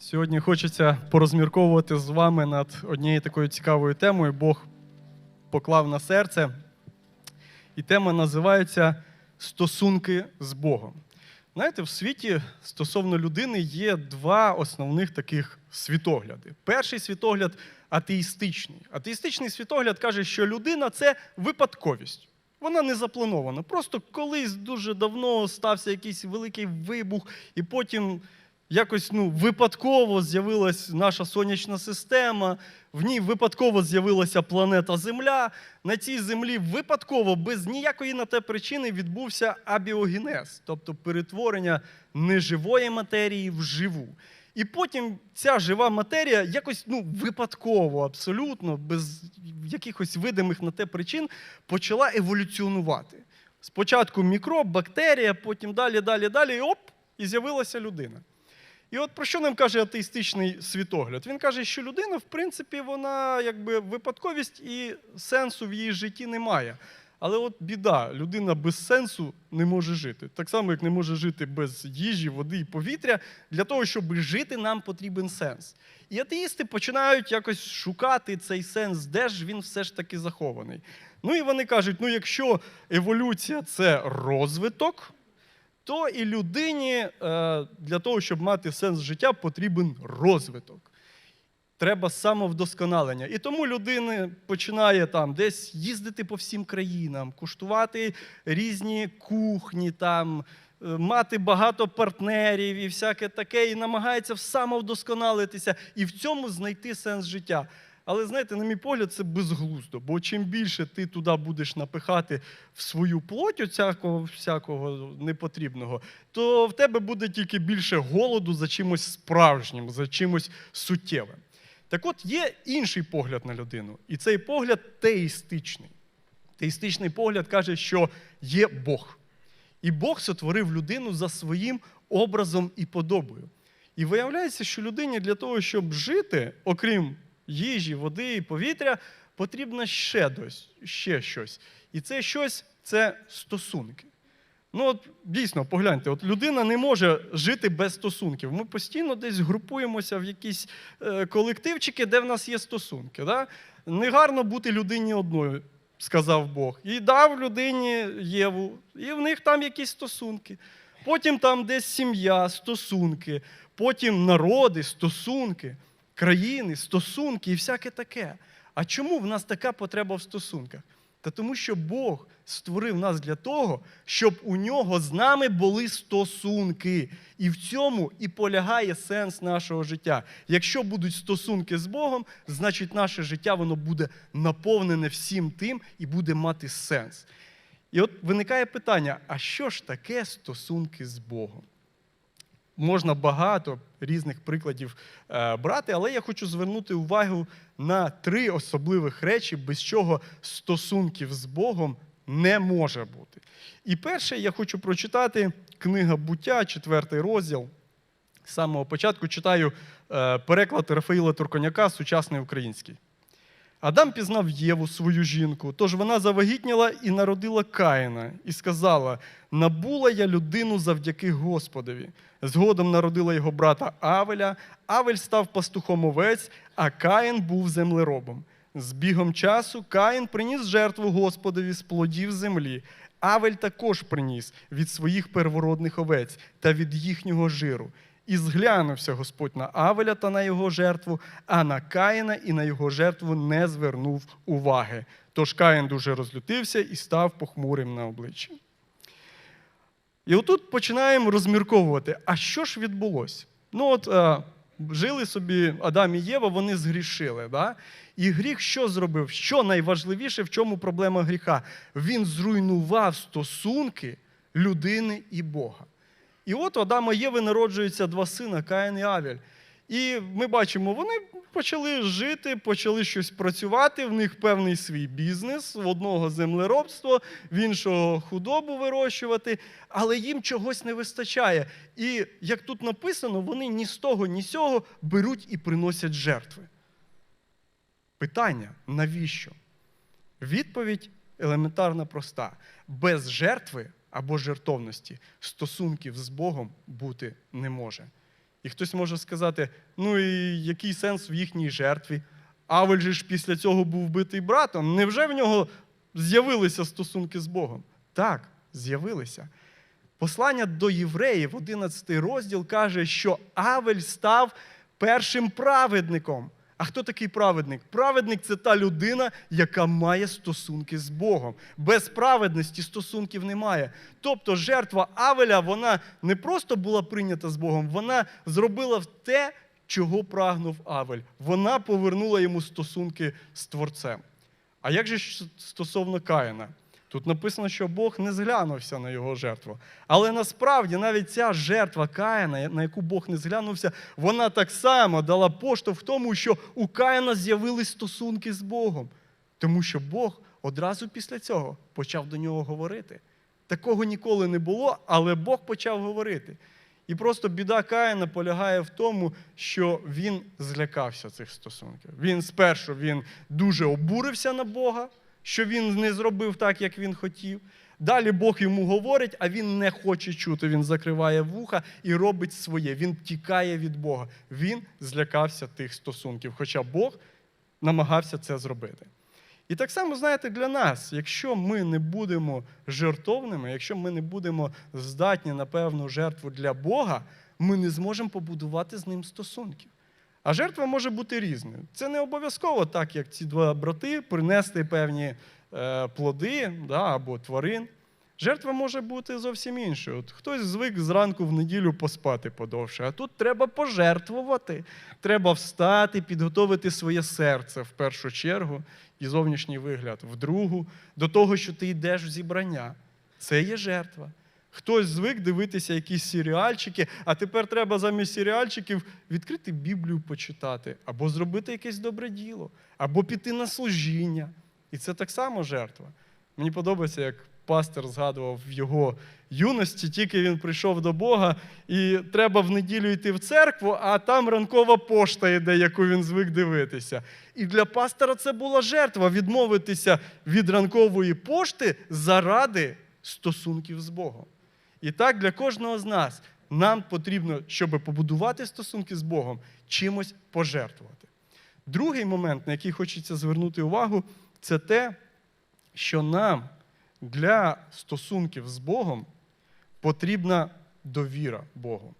Сьогодні хочеться порозмірковувати з вами над однією такою цікавою темою. Бог поклав на серце. І тема називається Стосунки з Богом. Знаєте, в світі стосовно людини є два основних таких світогляди. Перший світогляд атеїстичний. Атеїстичний світогляд каже, що людина це випадковість. Вона не запланована. Просто колись дуже давно стався якийсь великий вибух, і потім якось ну, випадково з'явилась наша сонячна система, в ній випадково з'явилася планета Земля. На цій землі випадково, без ніякої на те причини, відбувся абіогенез, тобто перетворення неживої матерії в живу. І потім ця жива матерія якось ну, випадково, абсолютно, без якихось видимих на те причин, почала еволюціонувати. Спочатку мікроб, бактерія, потім далі, далі, далі, і оп, і з'явилася людина. І от про що нам каже атеїстичний світогляд? Він каже, що людина, в принципі, вона якби випадковість і сенсу в її житті немає. Але от біда, людина без сенсу не може жити. Так само, як не може жити без їжі, води і повітря. Для того, щоб жити, нам потрібен сенс. І атеїсти починають якось шукати цей сенс, де ж він все ж таки захований. Ну і вони кажуть: ну, якщо еволюція це розвиток, то і людині е, для того, щоб мати сенс життя, потрібен розвиток. Треба самовдосконалення. І тому людина починає там десь їздити по всім країнам, куштувати різні кухні, там, е, мати багато партнерів і всяке таке, і намагається самовдосконалитися і в цьому знайти сенс життя. Але знаєте, на мій погляд, це безглуздо, бо чим більше ти туди будеш напихати в свою плоть всякого, всякого непотрібного, то в тебе буде тільки більше голоду за чимось справжнім, за чимось суттєвим. Так от є інший погляд на людину, і цей погляд теїстичний. Теїстичний погляд каже, що є Бог. І Бог сотворив людину за своїм образом і подобою. І виявляється, що людині для того, щоб жити, окрім їжі, води і повітря, потрібно ще, дось, ще щось. І це щось це стосунки. Ну, от дійсно, погляньте, от людина не може жити без стосунків. Ми постійно десь групуємося в якісь е, колективчики, де в нас є стосунки. Да? Негарно бути людині одною, сказав Бог. І дав людині Єву, і в них там якісь стосунки. Потім там десь сім'я, стосунки, потім народи, стосунки, країни, стосунки і всяке таке. А чому в нас така потреба в стосунках? Та тому, що Бог створив нас для того, щоб у нього з нами були стосунки. І в цьому і полягає сенс нашого життя. Якщо будуть стосунки з Богом, значить наше життя воно буде наповнене всім тим і буде мати сенс. І от виникає питання: а що ж таке стосунки з Богом? Можна багато різних прикладів е, брати, але я хочу звернути увагу на три особливих речі, без чого стосунків з Богом не може бути. І перше, я хочу прочитати книга буття, четвертий розділ. З самого початку читаю е, переклад Рафаїла Турконяка, сучасний український. Адам пізнав Єву, свою жінку, тож вона завагітніла і народила Каїна, і сказала: Набула я людину завдяки Господові. Згодом народила його брата Авеля. Авель став пастухом овець, а Каїн був землеробом. З бігом часу Каїн приніс жертву Господові з плодів землі. Авель також приніс від своїх первородних овець та від їхнього жиру. І зглянувся Господь на Авеля та на його жертву, а на Каїна і на його жертву не звернув уваги. Тож Каїн дуже розлютився і став похмурим на обличчі. І отут починаємо розмірковувати, а що ж відбулося? Ну, от е, жили собі Адам і Єва, вони згрішили. Да? І гріх що зробив? Що найважливіше, в чому проблема гріха? Він зруйнував стосунки людини і Бога. І от у Адама Єви народжуються два сина Каїн і Авель. І ми бачимо, вони почали жити, почали щось працювати, в них певний свій бізнес, в одного землеробство, в іншого худобу вирощувати, але їм чогось не вистачає. І як тут написано, вони ні з того, ні з цього беруть і приносять жертви. Питання: навіщо? Відповідь елементарна проста: без жертви або жертовності стосунків з Богом бути не може. І хтось може сказати: ну і який сенс в їхній жертві? Авель же ж після цього був вбитий братом. Невже в нього з'явилися стосунки з Богом? Так, з'явилися. Послання до євреїв, 11 розділ, каже, що Авель став першим праведником. А хто такий праведник? Праведник це та людина, яка має стосунки з Богом. Без праведності стосунків немає. Тобто жертва Авеля, вона не просто була прийнята з Богом, вона зробила те, чого прагнув Авель. Вона повернула йому стосунки з Творцем. А як же стосовно Каїна? Тут написано, що Бог не зглянувся на його жертву. Але насправді навіть ця жертва Каїна, на яку Бог не зглянувся, вона так само дала поштовх тому, що у Каїна з'явились стосунки з Богом. Тому що Бог одразу після цього почав до нього говорити. Такого ніколи не було, але Бог почав говорити. І просто біда Каїна полягає в тому, що він злякався цих стосунків. Він спершу він дуже обурився на Бога, що він не зробив так, як він хотів. Далі Бог йому говорить, а він не хоче чути. Він закриває вуха і робить своє. Він тікає від Бога. Він злякався тих стосунків, хоча Бог намагався це зробити. І так само, знаєте, для нас, якщо ми не будемо жертовними, якщо ми не будемо здатні на певну жертву для Бога, ми не зможемо побудувати з ним стосунків. А жертва може бути різною. Це не обов'язково так, як ці два брати принести певні е, плоди да, або тварин. Жертва може бути зовсім іншою. От хтось звик зранку в неділю поспати подовше, а тут треба пожертвувати. Треба встати, підготовити своє серце в першу чергу і зовнішній вигляд в другу, до того, що ти йдеш в зібрання. Це є жертва. Хтось звик дивитися якісь серіальчики, а тепер треба замість серіальчиків відкрити Біблію почитати, або зробити якесь добре діло, або піти на служіння. І це так само жертва. Мені подобається, як пастор згадував в його юності, тільки він прийшов до Бога, і треба в неділю йти в церкву, а там ранкова пошта йде, яку він звик дивитися. І для пастора це була жертва відмовитися від ранкової пошти заради стосунків з Богом. І так для кожного з нас нам потрібно, щоб побудувати стосунки з Богом, чимось пожертвувати. Другий момент, на який хочеться звернути увагу, це те, що нам для стосунків з Богом потрібна довіра Богу.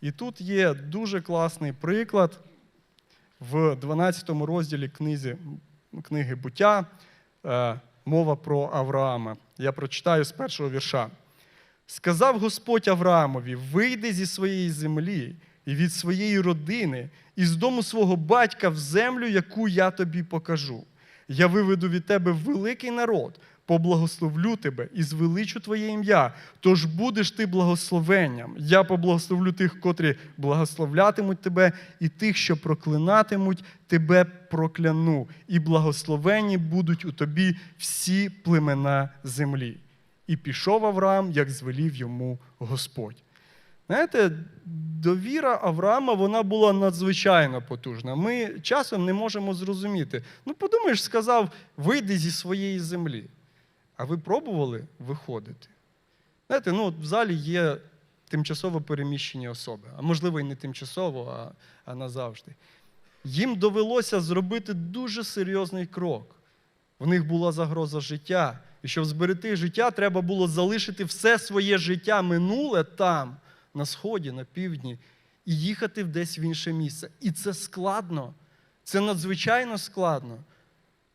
І тут є дуже класний приклад в 12 розділі книзі, книги буття, е, мова про Авраама. Я прочитаю з першого вірша. Сказав Господь Авраамові: вийди зі своєї землі і від своєї родини, і з дому свого батька в землю, яку я тобі покажу. Я виведу від тебе великий народ, поблагословлю тебе і звеличу твоє ім'я. Тож будеш ти благословенням. Я поблагословлю тих, котрі благословлятимуть тебе, і тих, що проклинатимуть, тебе прокляну, і благословені будуть у тобі всі племена землі. І пішов Авраам, як звелів йому Господь. Знаєте, довіра Авраама вона була надзвичайно потужна. Ми часом не можемо зрозуміти. Ну, подумаєш, сказав, вийди зі своєї землі. А ви пробували виходити? Знаєте, ну, в залі є тимчасово переміщені особи, а можливо, і не тимчасово, а, а назавжди. Їм довелося зробити дуже серйозний крок. В них була загроза життя. І щоб зберегти життя, треба було залишити все своє життя минуле там, на сході, на півдні, і їхати десь в інше місце. І це складно. Це надзвичайно складно.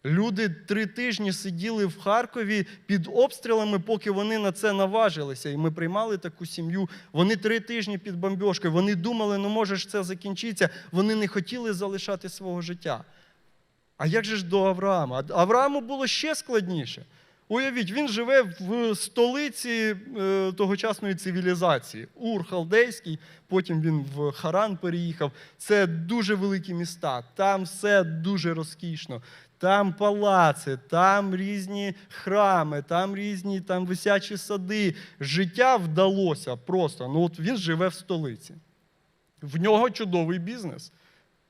Люди три тижні сиділи в Харкові під обстрілами, поки вони на це наважилися. І ми приймали таку сім'ю. Вони три тижні під бомбьошкою. Вони думали, ну може ж це закінчиться. Вони не хотіли залишати свого життя. А як же ж до Авраама? Аврааму було ще складніше. Уявіть, він живе в столиці е, тогочасної цивілізації. Ур Халдейський, потім він в Харан переїхав. Це дуже великі міста, там все дуже розкішно. Там палаци, там різні храми, там різні там висячі сади. Життя вдалося просто. Ну от він живе в столиці. В нього чудовий бізнес.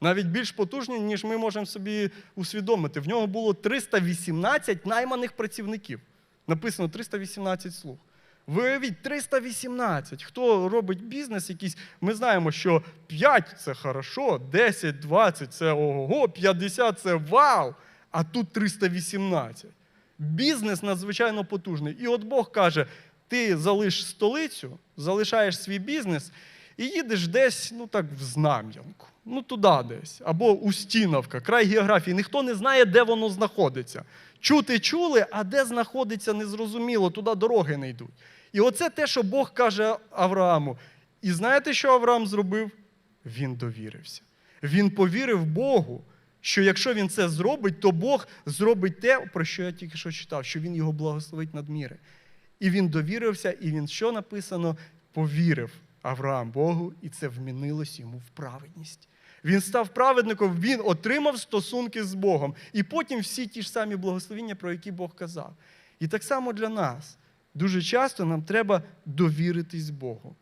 Навіть більш потужний, ніж ми можемо собі усвідомити. В нього було 318 найманих працівників. Написано 318 слуг. Виявіть, 318. Хто робить бізнес якийсь, ми знаємо, що 5 це хорошо, 10, 20 це ого, 50 це вау, а тут 318. Бізнес надзвичайно потужний. І от Бог каже: ти залиш столицю, залишаєш свій бізнес і їдеш десь, ну так, в Знам'янку, ну туди десь, або Устіновка, край географії. Ніхто не знає, де воно знаходиться. Чути чули, а де знаходиться, незрозуміло, туди дороги не йдуть. І оце те, що Бог каже Аврааму. І знаєте, що Авраам зробив? Він довірився. Він повірив Богу, що якщо він це зробить, то Бог зробить те, про що я тільки що читав, що він його благословить надміри. І він довірився, і він що написано? Повірив Авраам Богу, і це вмінилось йому в праведність. Він став праведником, він отримав стосунки з Богом. І потім всі ті ж самі благословіння, про які Бог казав. І так само для нас. Дуже часто нам треба довіритись Богу,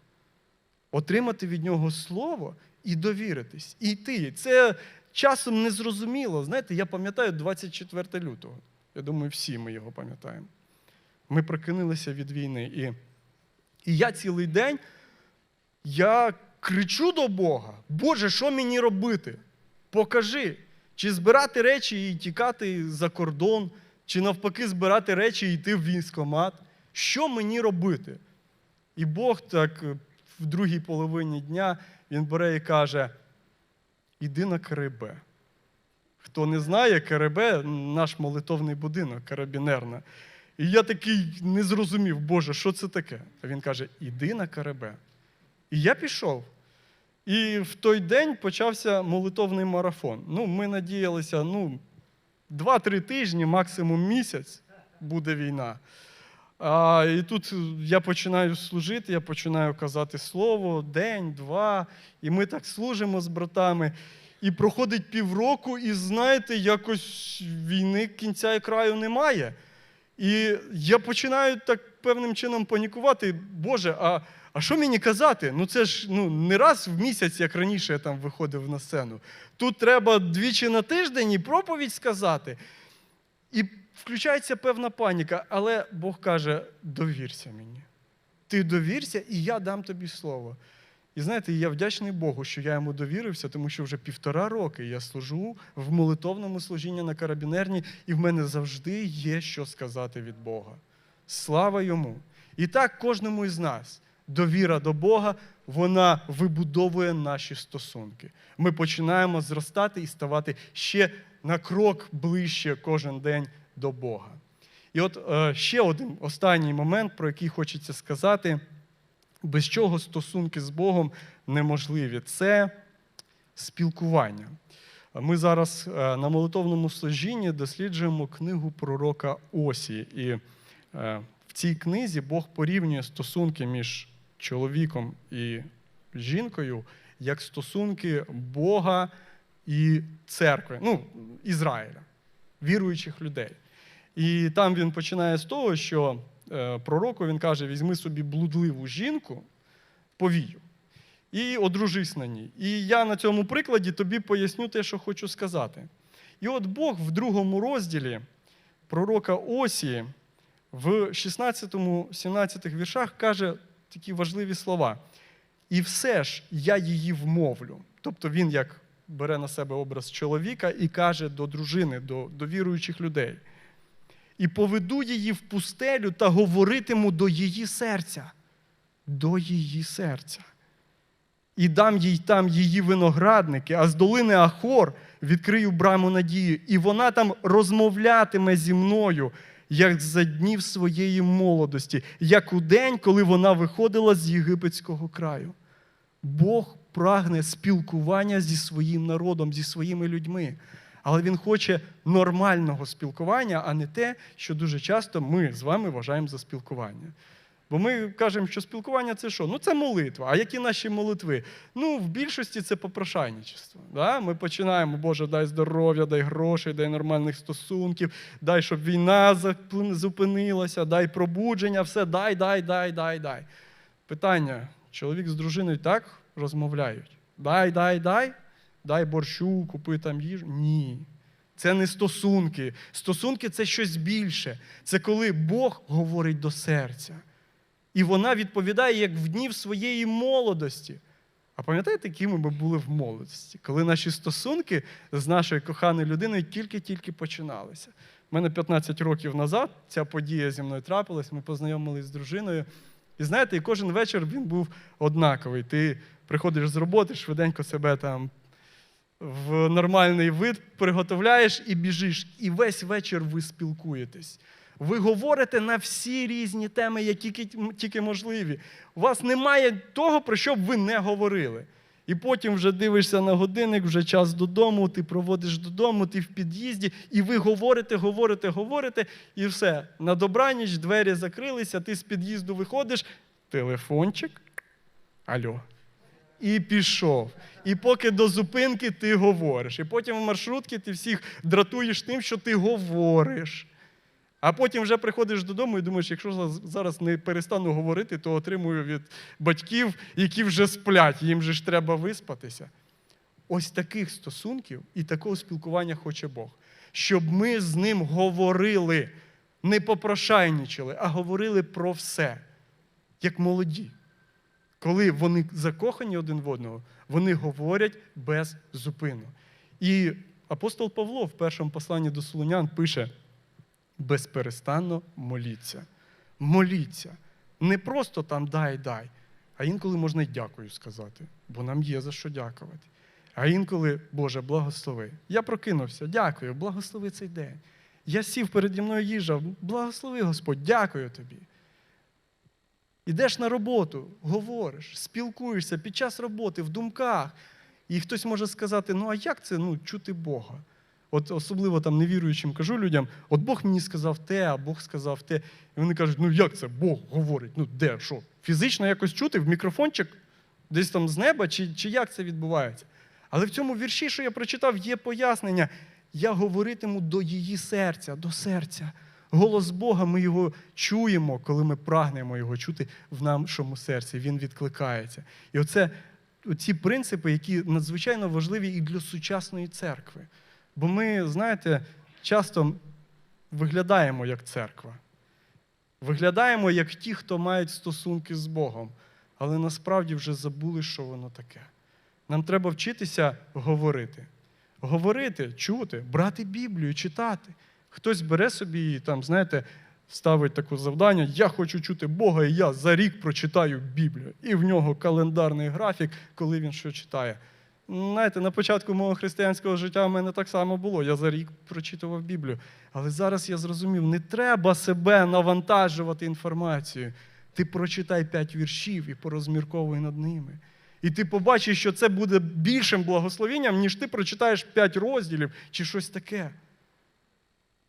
отримати від Нього слово і довіритись, і йти. Це часом незрозуміло. Знаєте, я пам'ятаю 24 лютого. Я думаю, всі ми його пам'ятаємо. Ми прокинулися від війни. І, і я цілий день я кричу до Бога: Боже, що мені робити? Покажи, чи збирати речі і тікати за кордон, чи навпаки збирати речі і йти в військомат. Що мені робити? І Бог так е, в другій половині дня він бере і каже: іди на Карибе. Хто не знає, Карибе наш молитовний будинок, карабінерна. І я такий не зрозумів, Боже, що це таке? А він каже: іди на Карибе. І я пішов. І в той день почався молитовний марафон. Ну, ми надіялися, ну, 2-3 тижні, максимум місяць буде війна. А, і тут я починаю служити, я починаю казати слово день, два, і ми так служимо з братами. І проходить півроку, і знаєте, якось війни кінця і краю немає. І я починаю так певним чином панікувати. Боже, а, а що мені казати? Ну це ж ну, не раз в місяць, як раніше я там виходив на сцену. Тут треба двічі на тиждень і проповідь сказати. І включається певна паніка, але Бог каже: довірся мені. Ти довірся, і я дам тобі слово. І знаєте, я вдячний Богу, що я йому довірився, тому що вже півтора роки я служу в молитовному служінні на карабінерні, і в мене завжди є що сказати від Бога. Слава йому! І так кожному із нас. Довіра до Бога, вона вибудовує наші стосунки. Ми починаємо зростати і ставати ще на крок ближче кожен день до Бога. І от е, ще один останній момент, про який хочеться сказати, без чого стосунки з Богом неможливі це спілкування. Ми зараз е, на молитовному служінні досліджуємо книгу пророка Осі. І е, в цій книзі Бог порівнює стосунки між чоловіком і жінкою як стосунки Бога і церкви, ну, Ізраїля, віруючих людей. І там він починає з того, що е, пророку він каже: візьми собі блудливу жінку, повію, і одружись на ній. І я на цьому прикладі тобі поясню те, що хочу сказати. І от Бог в другому розділі пророка Осії в 16-17 віршах каже такі важливі слова. І все ж я її вмовлю. Тобто він як бере на себе образ чоловіка і каже до дружини, до, до віруючих людей. І поведу її в пустелю та говоритиму до її серця, до її серця. І дам їй там її виноградники, а з долини Ахор відкрию браму надії, і вона там розмовлятиме зі мною, як за днів своєї молодості, як у день, коли вона виходила з єгипетського краю. Бог прагне спілкування зі своїм народом, зі своїми людьми. Але він хоче нормального спілкування, а не те, що дуже часто ми з вами вважаємо за спілкування. Бо ми кажемо, що спілкування це що? Ну, це молитва. А які наші молитви? Ну, в більшості це попрошайничество. Да? Ми починаємо, Боже, дай здоров'я, дай грошей, дай нормальних стосунків, дай, щоб війна зупинилася, дай пробудження, все дай, дай, дай, дай, дай. Питання: чоловік з дружиною так розмовляють. Дай, дай, дай, дай борщу, купи там їжу. Ні. Це не стосунки. Стосунки це щось більше. Це коли Бог говорить до серця. І вона відповідає як в днів своєї молодості. А пам'ятаєте, якими ми були в молодості, коли наші стосунки з нашою коханою людиною тільки-тільки починалися. У мене 15 років назад ця подія зі мною трапилась, ми познайомилися з дружиною. І знаєте, і кожен вечір він був однаковий. Ти приходиш з роботи, швиденько себе там в нормальний вид приготовляєш і біжиш. І весь вечір ви спілкуєтесь. Ви говорите на всі різні теми, які тільки можливі. У вас немає того, про що б ви не говорили. І потім вже дивишся на годинник, вже час додому, ти проводиш додому, ти в під'їзді, і ви говорите, говорите, говорите, і все. На добраніч двері закрилися, ти з під'їзду виходиш, телефончик, альо. І пішов. І поки до зупинки ти говориш. І потім в маршрутці ти всіх дратуєш тим, що ти говориш. А потім вже приходиш додому і думаєш, якщо зараз не перестану говорити, то отримую від батьків, які вже сплять, їм же ж треба виспатися. Ось таких стосунків і такого спілкування хоче Бог. Щоб ми з ним говорили, не попрошайнічили, а говорили про все, як молоді. Коли вони закохані один в одного, вони говорять без зупину. І апостол Павло в першому посланні до Солонян пише: безперестанно моліться. Моліться. Не просто там дай, дай, а інколи можна й дякую сказати, бо нам є за що дякувати. А інколи, Боже, благослови. Я прокинувся, дякую, благослови цей день. Я сів переді мною їжа, благослови Господь, дякую тобі. Ідеш на роботу, говориш, спілкуєшся під час роботи, в думках. І хтось може сказати: ну а як це ну, чути Бога? От особливо там невіруючим кажу людям: от Бог мені сказав те, а Бог сказав те. І вони кажуть, ну як це Бог говорить? Ну де, що? Фізично якось чути в мікрофончик десь там з неба, чи, чи як це відбувається? Але в цьому вірші, що я прочитав, є пояснення. Я говоритиму до її серця, до серця. Голос Бога, ми його чуємо, коли ми прагнемо його чути в нашому серці. Він відкликається. І оце ці принципи, які надзвичайно важливі і для сучасної церкви. Бо ми, знаєте, часто виглядаємо як церква. Виглядаємо як ті, хто мають стосунки з Богом, але насправді вже забули, що воно таке. Нам треба вчитися говорити. Говорити, чути, брати Біблію, читати. Хтось бере собі і там, знаєте, ставить таке завдання: я хочу чути Бога, і я за рік прочитаю Біблію. І в нього календарний графік, коли він що читає. Знаєте, на початку мого християнського життя в мене так само було. Я за рік прочитував Біблію. Але зараз я зрозумів, не треба себе навантажувати інформацією. Ти прочитай п'ять віршів і порозмірковуй над ними. І ти побачиш, що це буде більшим благословенням, ніж ти прочитаєш п'ять розділів чи щось таке.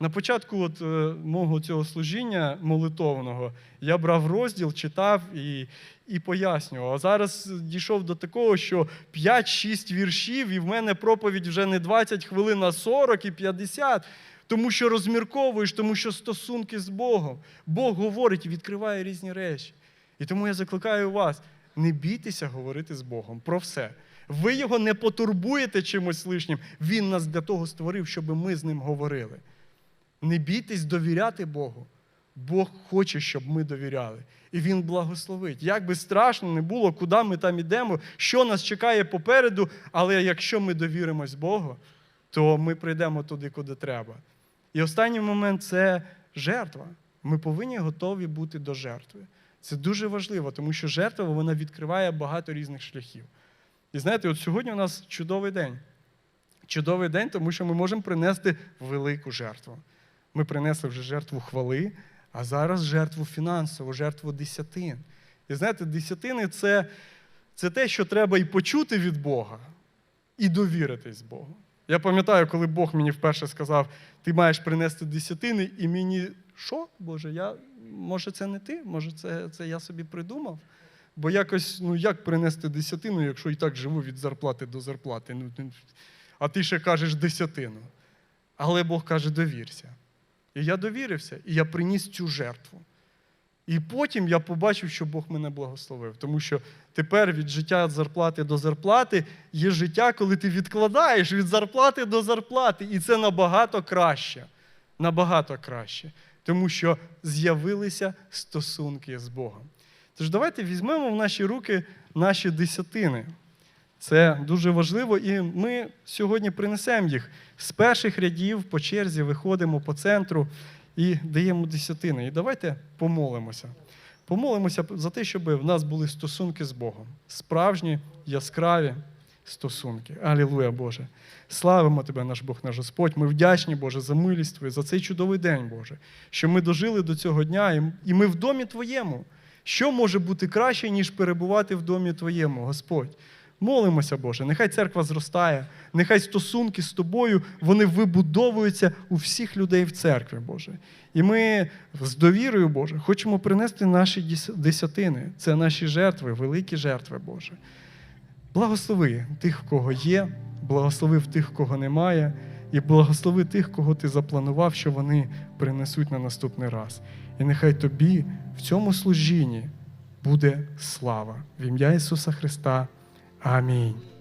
На початку от, е, мого цього служіння молитовного я брав розділ, читав і, і пояснював. А зараз дійшов до такого, що 5-6 віршів, і в мене проповідь вже не 20 хвилин, а 40 і 50. Тому що розмірковуєш, тому що стосунки з Богом. Бог говорить і відкриває різні речі. І тому я закликаю вас: не бійтеся говорити з Богом про все. Ви його не потурбуєте чимось лишнім. Він нас для того створив, щоб ми з ним говорили. Не бійтесь довіряти Богу. Бог хоче, щоб ми довіряли. І Він благословить. Як би страшно не було, куди ми там ідемо, що нас чекає попереду, але якщо ми довіримось Богу, то ми прийдемо туди, куди треба. І останній момент це жертва. Ми повинні готові бути до жертви. Це дуже важливо, тому що жертва вона відкриває багато різних шляхів. І знаєте, от сьогодні у нас чудовий день. Чудовий день, тому що ми можемо принести велику жертву. Ми принесли вже жертву хвали, а зараз жертву фінансову, жертву десятин. І знаєте, десятини це, це те, що треба і почути від Бога, і довіритись Богу. Я пам'ятаю, коли Бог мені вперше сказав, ти маєш принести десятини, і мені, що, Боже, я, може, це не ти? Може, це, це я собі придумав? Бо якось, ну як принести десятину, якщо і так живу від зарплати до зарплати? Ну, а ти ще кажеш десятину. Але Бог каже, довірся. І я довірився, і я приніс цю жертву. І потім я побачив, що Бог мене благословив. Тому що тепер від життя від зарплати до зарплати є життя, коли ти відкладаєш від зарплати до зарплати. І це набагато краще. Набагато краще. Тому що з'явилися стосунки з Богом. Тож давайте візьмемо в наші руки наші десятини. Це дуже важливо, і ми сьогодні принесемо їх з перших рядів по черзі, виходимо по центру і даємо десятини. І давайте помолимося. Помолимося за те, щоб в нас були стосунки з Богом. Справжні, яскраві стосунки. Алілуя, Боже. Славимо Тебе, наш Бог, наш Господь. Ми вдячні, Боже, за милість Твою, за цей чудовий день, Боже, що ми дожили до цього дня, і- ми в домі Твоєму. Що може бути краще, ніж перебувати в домі Твоєму, Господь? Молимося, Боже, нехай церква зростає, нехай стосунки з тобою вони вибудовуються у всіх людей в церкві, Боже. І ми з довірою, Боже, хочемо принести наші десятини. Це наші жертви, великі жертви, Боже. Благослови тих, кого є, благослови в тих, кого немає, і благослови тих, кого ти запланував, що вони принесуть на наступний раз. І нехай тобі в цьому служінні буде слава. В ім'я Ісуса Христа. 아멘.